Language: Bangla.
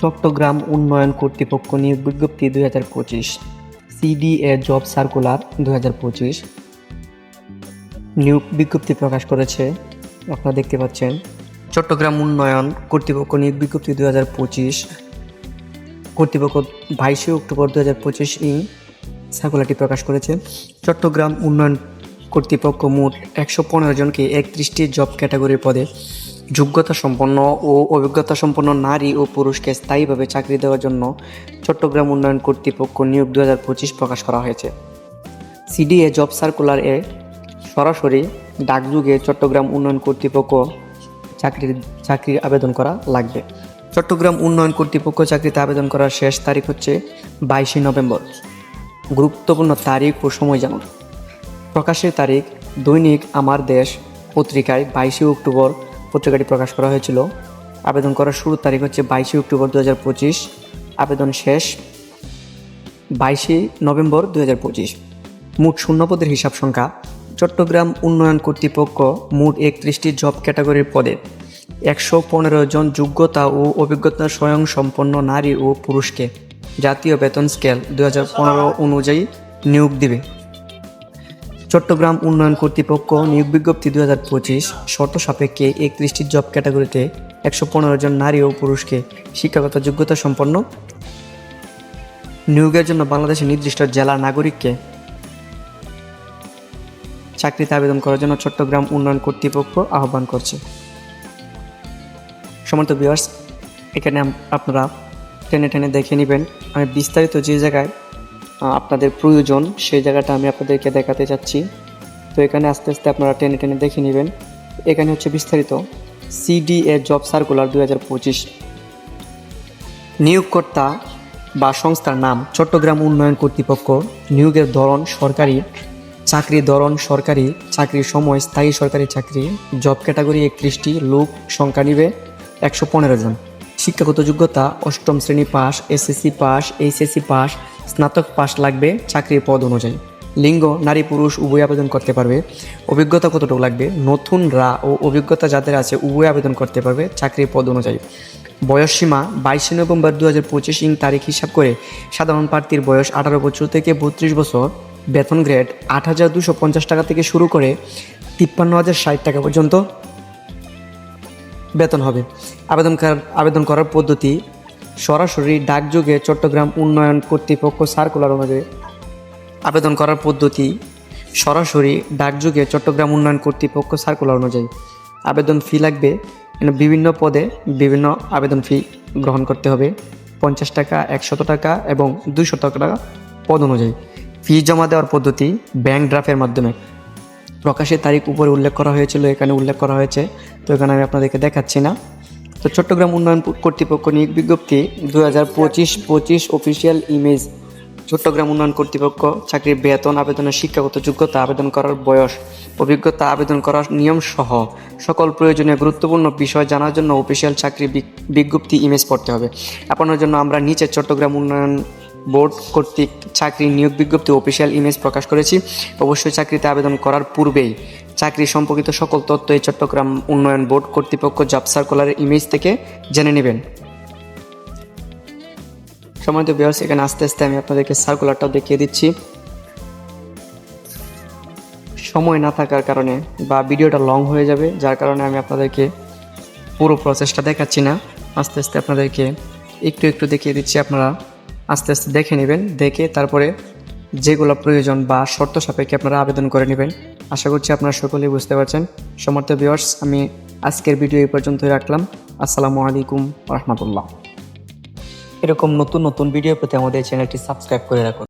চট্টগ্রাম উন্নয়ন কর্তৃপক্ষ নিয়োগ বিজ্ঞপ্তি দুই হাজার পঁচিশ। সিডিএ জব সার্কুলার দুই হাজার পঁচিশ। নিয়োগ বিজ্ঞপ্তি প্রকাশ করেছে, আপনারা দেখতে পাচ্ছেন, চট্টগ্রাম উন্নয়ন কর্তৃপক্ষ নিয়োগ বিজ্ঞপ্তি দুই হাজার পঁচিশ। কর্তৃপক্ষ বাইশে অক্টোবর দু হাজার পঁচিশ ইং সার্কুলারটি প্রকাশ করেছে। চট্টগ্রাম উন্নয়ন কর্তৃপক্ষ মোট একশো পনেরো জনকে একত্রিশটি জব ক্যাটাগরির পদে যোগ্যতা সম্পন্ন ও অভিজ্ঞতা সম্পন্ন নারী ও পুরুষকে স্থায়ীভাবে চাকরি দেওয়ার জন্য চট্টগ্রাম উন্নয়ন কর্তৃপক্ষ নিয়োগ দু হাজার পঁচিশ প্রকাশ করা হয়েছে। সিডিএ জব সার্কুলার এ সরাসরি ডাকযুগে চট্টগ্রাম উন্নয়ন কর্তৃপক্ষ চাকরির চাকরির আবেদন করা লাগবে। চট্টগ্রাম উন্নয়ন কর্তৃপক্ষ চাকরিতে আবেদন করার শেষ তারিখ হচ্ছে বাইশে নভেম্বর। গুরুত্বপূর্ণ তারিখ ও সময় জানুন। প্রকাশের তারিখ দৈনিক আমার দেশ পত্রিকায় বাইশে অক্টোবর পত্রিকাটি প্রকাশ করা হয়েছিল। আবেদন করার শুরুর তারিখ হচ্ছে বাইশে অক্টোবর দু হাজার পঁচিশ। আবেদন শেষ বাইশে নভেম্বর দু হাজার পঁচিশ। মোট শূন্যপদের হিসাব সংখ্যা চট্টগ্রাম উন্নয়ন কর্তৃপক্ষ মোট একত্রিশটি জব ক্যাটাগরির পদে একশো পনেরো জন যোগ্যতা ও অভিজ্ঞতা স্বয়ং সম্পন্ন নারী ও পুরুষকে জাতীয় বেতন স্কেল দু হাজার পনেরো অনুযায়ী নিয়োগ দিবে। চট্টগ্রাম উন্নয়ন কর্তৃপক্ষ নিয়োগ বিজ্ঞপ্তি দু হাজার পঁচিশ শর্ত সাপেক্ষে একত্রিশটি জব ক্যাটাগরিতে একশো পনেরো জন নারী ও পুরুষকে শিক্ষাগত যোগ্যতা সম্পন্ন। নিয়োগের জন্য বাংলাদেশের নির্দিষ্ট জেলার নাগরিককে চাকরিতে আবেদন করার জন্য চট্টগ্রাম উন্নয়ন কর্তৃপক্ষ আহ্বান করছে। সমর্থ বিয়ার্স এখানে আপনারা টেনে টেনে দেখে নেবেন। আমি বিস্তারিত যে জায়গায় আপনাদের প্রয়োজন, সেই জায়গাটা আমি আপনাদেরকে দেখাতে চাচ্ছি। তো এখানে আস্তে আস্তে আপনারা টেনে টেনে দেখে নেবেন। এখানে হচ্ছে বিস্তারিত। সিডিএ জব সার্কুলার দু হাজার পঁচিশ। নিয়োগকর্তা বা সংস্থার নাম চট্টগ্রাম উন্নয়ন কর্তৃপক্ষ। নিয়োগের ধরন সরকারি চাকরির ধরন সরকারি, চাকরির সময় স্থায়ী সরকারি চাকরি। জব ক্যাটাগরি একত্রিশটি, লোক সংখ্যা নিবে একশো পনেরো জন। শিক্ষাগত যোগ্যতা অষ্টম শ্রেণি pass SSC pass HSC pass স্নাতক পাস লাগবে চাকরির পদ অনুযায়ী। লিঙ্গ, নারী, পুরুষ উভয় আবেদন করতে পারবে। অভিজ্ঞতা কতটুকু লাগবে? নতুন, রা ও অভিজ্ঞতা যাদের আছে উভয় আবেদন করতে পারবে চাকরির পদ অনুযায়ী। বয়স সীমা, বাইশে নভেম্বর দু হাজার পঁচিশ ইং তারিখ হিসাব করে সাধারণ প্রার্থীর বয়স আঠারো বছর থেকে বত্রিশ বছর। বেতন গ্রেড আট হাজার দুশো পঞ্চাশ টাকা থেকে শুরু করে তিপ্পান্ন হাজার ষাট টাকা পর্যন্ত বেতন হবে। আবেদন আবেদন করার পদ্ধতি সরাসরি ডাকযোগে চট্টগ্রাম উন্নয়ন কর্তৃপক্ষ সার্কুলার অনুযায়ী আবেদন করার পদ্ধতি, সরাসরি ডাকযোগে চট্টগ্রাম উন্নয়ন কর্তৃপক্ষ সার্কুলার অনুযায়ী আবেদন ফি লাগবে। বিভিন্ন পদে বিভিন্ন আবেদন ফি গ্রহণ করতে হবে। পঞ্চাশ টাকা, একশত টাকা এবং দুইশত টাকা পদ অনুযায়ী ফি জমা দেওয়ার পদ্ধতি ব্যাংক ড্রাফের মাধ্যমে। প্রকাশের তারিখ উপরে উল্লেখ করা হয়েছিল, এখানে উল্লেখ করা হয়েছে। তো এখানে আমি আপনাদেরকে দেখাচ্ছি না। তো চট্টগ্রাম উন্নয়ন কর্তৃপক্ষ নিয়োগ বিজ্ঞপ্তি দু হাজার পঁচিশ পঁচিশ অফিসিয়াল ইমেজ চট্টগ্রাম উন্নয়ন কর্তৃপক্ষ চাকরির বেতন, আবেদনের শিক্ষাগত যোগ্যতা, আবেদন করার বয়স, অভিজ্ঞতা, আবেদন করার নিয়ম সহ সকল প্রয়োজনীয় গুরুত্বপূর্ণ বিষয় জানার জন্য অফিসিয়াল চাকরি বিজ্ঞপ্তি ইমেজ পড়তে হবে। আপনার জন্য আমরা নিচে চট্টগ্রাম উন্নয়ন বোর্ড কর্তৃক চাকরি নিয়োগ বিজ্ঞপ্তি অফিসিয়াল ইমেজ প্রকাশ করেছি। অবশ্যই চাকরিতে আবেদন করার পূর্বেই চাকরি সম্পর্কিত সকল তথ্য এই চট্টগ্রাম উন্নয়ন বোর্ড কর্তৃপক্ষ জব সার্কুলারের ইমেজ থেকে জেনে নেবেন। সম্মানিত বিয়ার্স এখানে আস্তে আস্তে আমি আপনাদেরকে সার্কুলারটাও দেখিয়ে দিচ্ছি। সময় না থাকার কারণে বা ভিডিওটা লং হয়ে যাবে, যার কারণে আমি আপনাদেরকে পুরো প্রসেসটা দেখাচ্ছি না। আস্তে আস্তে আপনাদেরকে একটু একটু দেখিয়ে দিচ্ছি, আপনারা আস্তে আস্তে দেখে নেবেন, দেখে তারপরে যেগুলো প্রয়োজন বা শর্ত সাপেক্ষে আপনারা আবেদন করে নেবেন। আশা করছি আপনারা সকলেই বুঝতে পারছেন। সমর্থ বিয়ার্স আমি আজকের ভিডিও এই পর্যন্তই রাখলাম। আসসালামু আলাইকুম রহমতুল্লাহ। এরকম নতুন নতুন ভিডিও পেতে আমাদের চ্যানেলটি সাবস্ক্রাইব করে রাখুন।